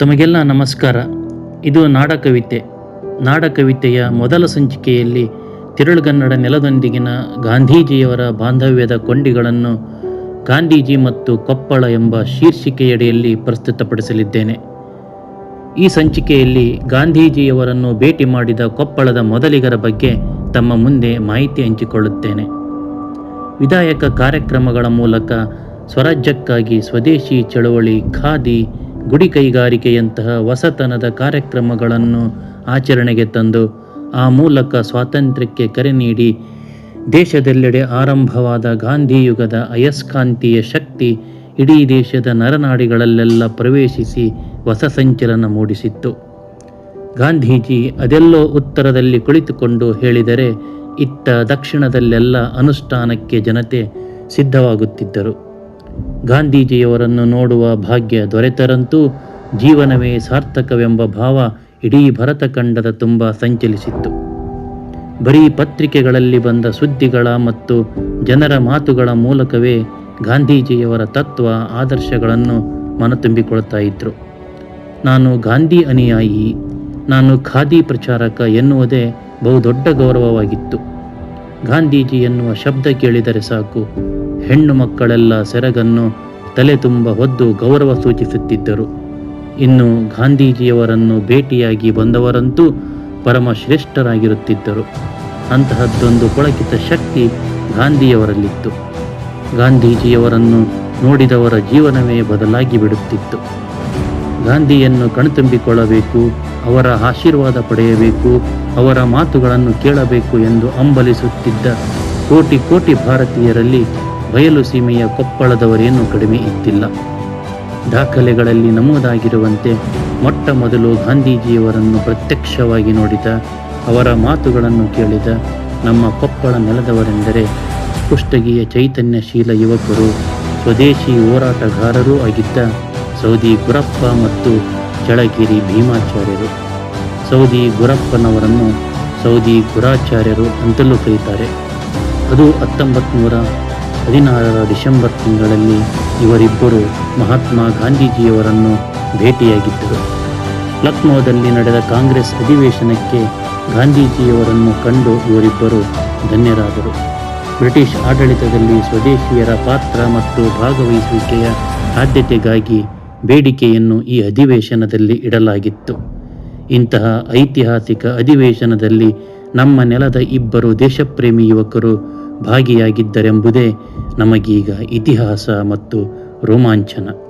ತಮಗೆಲ್ಲ ನಮಸ್ಕಾರ. ಇದು ನಾಡಕವಿತೆ. ನಾಡಕವಿತೆಯ ಮೊದಲ ಸಂಚಿಕೆಯಲ್ಲಿ ತಿರುಳುಗನ್ನಡ ನೆಲದೊಂದಿಗಿನ ಗಾಂಧೀಜಿಯವರ ಬಾಂಧವ್ಯದ ಕೊಂಡಿಗಳನ್ನು ಗಾಂಧೀಜಿ ಮತ್ತು ಕೊಪ್ಪಳ ಎಂಬ ಶೀರ್ಷಿಕೆಯಡಿಯಲ್ಲಿ ಪ್ರಸ್ತುತಪಡಿಸಲಿದ್ದೇನೆ. ಈ ಸಂಚಿಕೆಯಲ್ಲಿ ಗಾಂಧೀಜಿಯವರನ್ನು ಭೇಟಿ ಮಾಡಿದ ಕೊಪ್ಪಳದ ಮೊದಲಿಗರ ಬಗ್ಗೆ ತಮ್ಮ ಮುಂದೆ ಮಾಹಿತಿ ಹಂಚಿಕೊಳ್ಳುತ್ತೇನೆ. ವಿಧಾಯಕ ಕಾರ್ಯಕ್ರಮಗಳ ಮೂಲಕ ಸ್ವರಾಜ್ಯಕ್ಕಾಗಿ ಸ್ವದೇಶಿ ಚಳವಳಿ ಖಾದಿ ಗುಡಿ ಕೈಗಾರಿಕೆಯಂತಹ ಹೊಸತನದ ಕಾರ್ಯಕ್ರಮಗಳನ್ನು ಆಚರಣೆಗೆ ತಂದು ಆ ಮೂಲಕ ಸ್ವಾತಂತ್ರ್ಯಕ್ಕೆ ಕರೆ ನೀಡಿ ದೇಶದೆಲ್ಲೆಡೆ ಆರಂಭವಾದ ಗಾಂಧಿಯುಗದ ಅಯಸ್ಕಾಂತೀಯ ಶಕ್ತಿ ಇಡೀ ದೇಶದ ನರನಾಡಿಗಳಲ್ಲೆಲ್ಲ ಪ್ರವೇಶಿಸಿ ಹೊಸ ಸಂಚಲನ ಮೂಡಿಸಿತ್ತು. ಗಾಂಧೀಜಿ ಅದೆಲ್ಲೋ ಉತ್ತರದಲ್ಲಿ ಕುಳಿತುಕೊಂಡು ಹೇಳಿದರೆ ಇತ್ತ ದಕ್ಷಿಣದಲ್ಲೆಲ್ಲ ಅನುಷ್ಠಾನಕ್ಕೆ ಜನತೆ ಸಿದ್ಧವಾಗುತ್ತಿದ್ದರು. ಗಾಂಧೀಜಿಯವರನ್ನು ನೋಡುವ ಭಾಗ್ಯ ದೊರೆತರಂತೂ ಜೀವನವೇ ಸಾರ್ಥಕವೆಂಬ ಭಾವ ಇಡೀ ಭರತಖಂಡದ ತುಂಬ ಸಂಚಲಿಸಿತ್ತು. ಬರೀ ಪತ್ರಿಕೆಗಳಲ್ಲಿ ಬಂದ ಸುದ್ದಿಗಳ ಮತ್ತು ಜನರ ಮಾತುಗಳ ಮೂಲಕವೇ ಗಾಂಧೀಜಿಯವರ ತತ್ವ, ಆದರ್ಶಗಳನ್ನು ಮನತುಂಬಿಕೊಳ್ತಾ ಇದ್ರು. ನಾನು ಗಾಂಧಿ ಅನುಯಾಯಿ, ನಾನು ಖಾದಿ ಪ್ರಚಾರಕ ಎನ್ನುವುದೇ ಬಹುದೊಡ್ಡ ಗೌರವವಾಗಿತ್ತು. ಗಾಂಧೀಜಿ ಎನ್ನುವ ಶಬ್ದ ಕೇಳಿದರೆ ಸಾಕು ಹೆಣ್ಣು ಮಕ್ಕಳೆಲ್ಲ ಸೆರಗನ್ನು ತಲೆ ತುಂಬ ಹೊದ್ದು ಗೌರವ ಸೂಚಿಸುತ್ತಿದ್ದರು. ಇನ್ನು ಗಾಂಧೀಜಿಯವರನ್ನು ಭೇಟಿಯಾಗಿ ಬಂದವರಂತೂ ಪರಮಶ್ರೇಷ್ಠರಾಗಿರುತ್ತಿದ್ದರು. ಅಂತಹದ್ದೊಂದು ಕೊಳಕಿತ ಶಕ್ತಿ ಗಾಂಧಿಯವರಲ್ಲಿತ್ತು. ಗಾಂಧೀಜಿಯವರನ್ನು ನೋಡಿದವರ ಜೀವನವೇ ಬದಲಾಗಿ ಬಿಡುತ್ತಿತ್ತು. ಗಾಂಧಿಯನ್ನು ಕಣ್ತುಂಬಿಕೊಳ್ಳಬೇಕು, ಅವರ ಆಶೀರ್ವಾದ ಪಡೆಯಬೇಕು, ಅವರ ಮಾತುಗಳನ್ನು ಕೇಳಬೇಕು ಎಂದು ಅಂಬಲಿಸುತ್ತಿದ್ದ ಕೋಟಿ ಕೋಟಿ ಭಾರತೀಯರಲ್ಲಿ ಬಯಲು ಸೀಮೆಯ ಕೊಪ್ಪಳದವರೇನೂ ಕಡಿಮೆ ಇದ್ದಿಲ್ಲ. ದಾಖಲೆಗಳಲ್ಲಿ ನಮೂದಾಗಿರುವಂತೆ ಮೊಟ್ಟ ಮೊದಲು ಗಾಂಧೀಜಿಯವರನ್ನು ಪ್ರತ್ಯಕ್ಷವಾಗಿ ನೋಡಿದ, ಅವರ ಮಾತುಗಳನ್ನು ಕೇಳಿದ ನಮ್ಮ ಕೊಪ್ಪಳ ನೆಲದವರೆಂದರೆ ಕುಷ್ಟಗಿಯ ಚೈತನ್ಯಶೀಲ ಯುವಕರು, ಸ್ವದೇಶಿ ಹೋರಾಟಗಾರರೂ ಆಗಿದ್ದ ಸೌದಿ ಗುರಪ್ಪ ಮತ್ತು ಚಳಗಿರಿ ಭೀಮಾಚಾರ್ಯರು. ಸೌದಿ ಗುರಪ್ಪನವರನ್ನು ಸೌದಿ ಗುರಾಚಾರ್ಯರು ಅಂತಲೂ ಕರೀತಾರೆ. ಅದು ಹತ್ತೊಂಬತ್ತು ನೂರ ಹದಿನಾರರ ಡಿಸೆಂಬರ್ ತಿಂಗಳಲ್ಲಿ ಇವರಿಬ್ಬರು ಮಹಾತ್ಮ ಗಾಂಧೀಜಿಯವರನ್ನು ಭೇಟಿಯಾಗಿದ್ದರು. ಲಕ್ನೋದಲ್ಲಿ ನಡೆದ ಕಾಂಗ್ರೆಸ್ ಅಧಿವೇಶನಕ್ಕೆ ಗಾಂಧೀಜಿಯವರನ್ನು ಕಂಡು ಇವರಿಬ್ಬರು ಧನ್ಯರಾದರು. ಬ್ರಿಟಿಷ್ ಆಡಳಿತದಲ್ಲಿ ಸ್ವದೇಶಿಯರ ಪಾತ್ರ ಮತ್ತು ಭಾಗವಹಿಸುವಿಕೆಯ ಆದ್ಯತೆಗಾಗಿ ಬೇಡಿಕೆಯನ್ನು ಈ ಅಧಿವೇಶನದಲ್ಲಿ ಇಡಲಾಗಿತ್ತು. ಇಂತಹ ಐತಿಹಾಸಿಕ ಅಧಿವೇಶನದಲ್ಲಿ ನಮ್ಮ ನೆಲದ ಇಬ್ಬರು ದೇಶಪ್ರೇಮಿ ಯುವಕರು ಭಾಗಿಯಾಗಿದ್ದರೆಂಬುದೇ ನಮಗೀಗ ಇತಿಹಾಸ ಮತ್ತು ರೋಮಾಂಚನ.